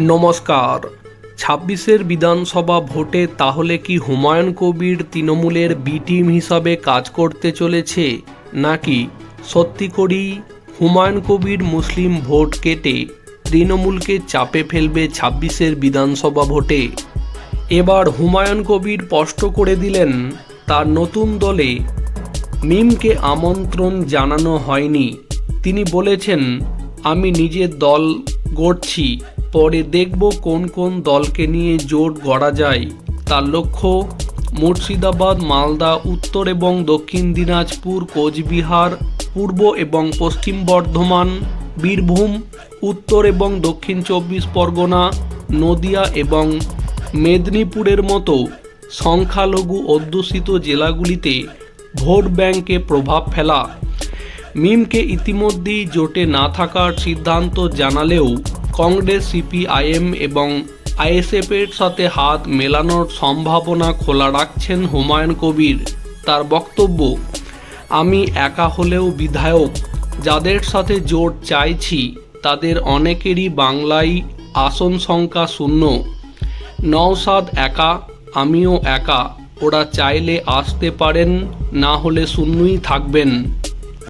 নমস্কার। ছাব্বিশের বিধানসভা ভোটে তাহলে কি হুমায়ুন কবির তৃণমূলের বি টিম হিসাবে কাজ করতে চলেছে? নাকি সত্যি করেই হুমায়ুন কবির মুসলিম ভোট কেটে তৃণমূলকে চাপে ফেলবে ছাব্বিশের বিধানসভা ভোটে? এবার হুমায়ুন কবির স্পষ্ট করে দিলেন, তার নতুন দলে মিমকে আমন্ত্রণ জানানো হয়নি। তিনি বলেছেন, আমি নিজের দল গড়ছি। পরে দেখব কোন কোন দলকে নিয়ে জোট গড়া যায়। তার লক্ষ্য, মুর্শিদাবাদ, মালদা, উত্তর এবং দক্ষিণ দিনাজপুর, কোচবিহার, পূর্ব এবং পশ্চিম বর্ধমান, বীরভূম, উত্তর এবং দক্ষিণ চব্বিশ পরগনা, নদিয়া এবং মেদিনীপুরের মতো সংখ্যালঘু অধ্যুষিত জেলাগুলিতে ভোট ব্যাংকে প্রভাব ফেলা। মিমকে ইতিমধ্যেই জোটে না থাকার সিদ্ধান্ত জানালেও কংগ্রেস, সিপিআইএম এবং আইএসএফের সাথে হাত মেলানোর সম্ভাবনা খোলা রাখছেন হুমায়ুন কবির তার বক্তব্য, আমি একা হলেও বিধায়ক, যাদের সাথে জোট চাইছি, তাদের অনেকেরই বাংলায় আসন সংখ্যা শূন্য। নওসাদ একা, আমিও একা, ওরা চাইলে আসতে পারেন, না হলে শূন্যই থাকবেন।